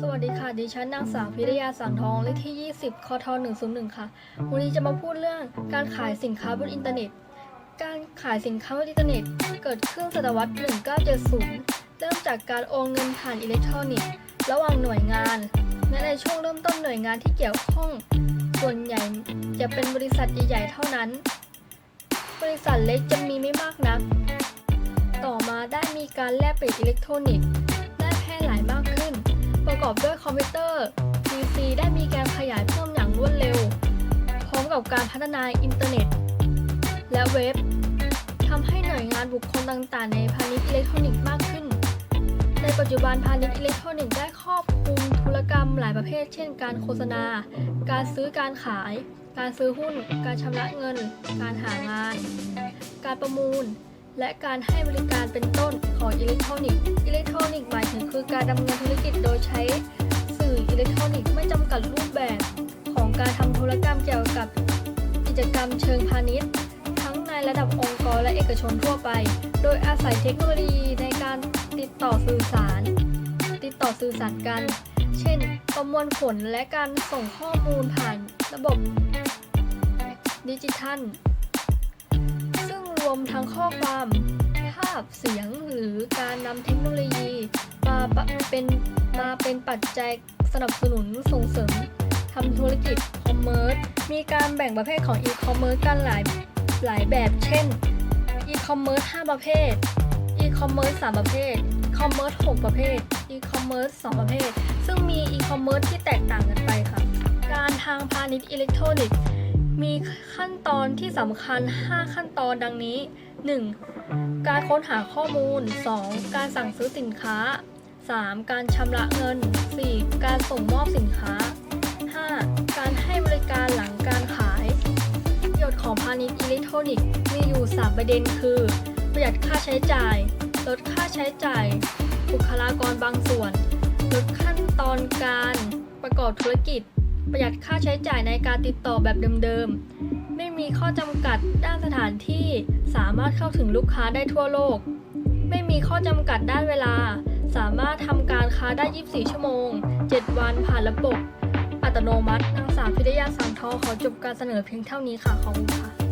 สวัสดีค่ะ ดิฉันนางสาวพิรยาสังทองเลขที่ 20 คท101 ค่ะ วันนี้จะมาพูดเรื่องการขายสินค้าบนอินเทอร์เน็ต การขายสินค้าบนอินเทอร์เน็ต เกิดขึ้นศตวรรษ 1970 เริ่มจากการโอนเงินผ่านอิเล็กทรอนิกส์ระหว่างหน่วยงาน และในช่วงเริ่มต้นหน่วยงานที่เกี่ยวข้อง ส่วนใหญ่จะเป็นบริษัทใหญ่ๆ เท่านั้น บริษัทเล็กจะมีไม่มากนัก ต่อมาได้มีการแลกเปลี่ยนอิเล็กทรอนิกส์ กอบด้วยคอมพิวเตอร์ PC ได้มีการขยายเพิ่มอย่างรวดเร็ว พร้อมกับการพัฒนาอินเทอร์เน็ต และเว็บทำให้หน่วยงานบุคคลต่างๆ ในพาณิชย์อิเล็กทรอนิกส์มากขึ้น ในปัจจุบันพาณิชย์อิเล็กทรอนิกส์ได้ครอบคลุมธุรกรรมหลายประเภท เช่น การโฆษณา การซื้อการขาย การซื้อหุ้น การชำระเงิน การหางาน การประมูล และการให้บริการเป็นต้นของอิเล็กทรอนิกส์ อิเล็กทรอนิกส์หมายถึงคือการดำเนินธุรกิจโดยใช้สื่ออิเล็กทรอนิกส์ไม่จำกัดรูปแบบของการทำธุรกรรมเกี่ยวกับกิจกรรมเชิงพาณิชย์ ทั้งในระดับองค์กรและเอกชนทั่วไป โดยอาศัยเทคโนโลยีในการติดต่อสื่อสาร ติดต่อสื่อสารกัน เช่น ประมวลผลและการส่งข้อมูลผ่านระบบดิจิทัล รวมทั้งข้อความ ภาพเสียงหรือการนำเทคโนโลยีมาเป็นมาเป็นปัจจัยสนับสนุนส่งเสริมทำธุรกิจคอมเมอร์สมีการแบ่งประเภทของอีคอมเมิร์ซกันหลายหลายแบบ เช่นอีคอมเมิร์ซ5ประเภทอีคอมเมิร์ซ3ประเภทคอมเมิร์ซ6ประเภทอีคอมเมิร์ซ2ประเภท ซึ่งมีอีคอมเมิร์ซที่แตกต่างกันไปค่ะ การทางพาณิชย์อิเล็กทรอนิกส์ มีขั้นตอนที่สำคัญ 5 ขั้นตอนดังนี้ 1. การค้นหาข้อมูล 2. การสั่งซื้อสินค้า 3. การชำระเงิน 4. การส่งมอบสินค้า 5. การให้บริการหลังการขาย ประโยชน์ของพาณิชย์อิเล็กทรอนิกส์มีอยู่ 3 ประเด็นคือ ประหยัดค่าใช้จ่าย ลดค่าใช้จ่าย บุคลากรบางส่วน ลดขั้นตอนการประกอบธุรกิจ ประหยัดค่าใช้จ่ายในการติดต่อแบบเดิมๆ ไม่มีข้อจำกัดด้านสถานที่สามารถเข้าถึงลูกค้าได้ทั่วโลก ไม่มีข้อจำกัดด้านเวลา สามารถทำการค้าได้ 24 ชั่วโมง 7 วันผ่านระบบ อัตโนมัตินางสาวพิทยาสังทอขอจบการเสนอเพียงเท่านี้ค่ะขอบคุณค่ะ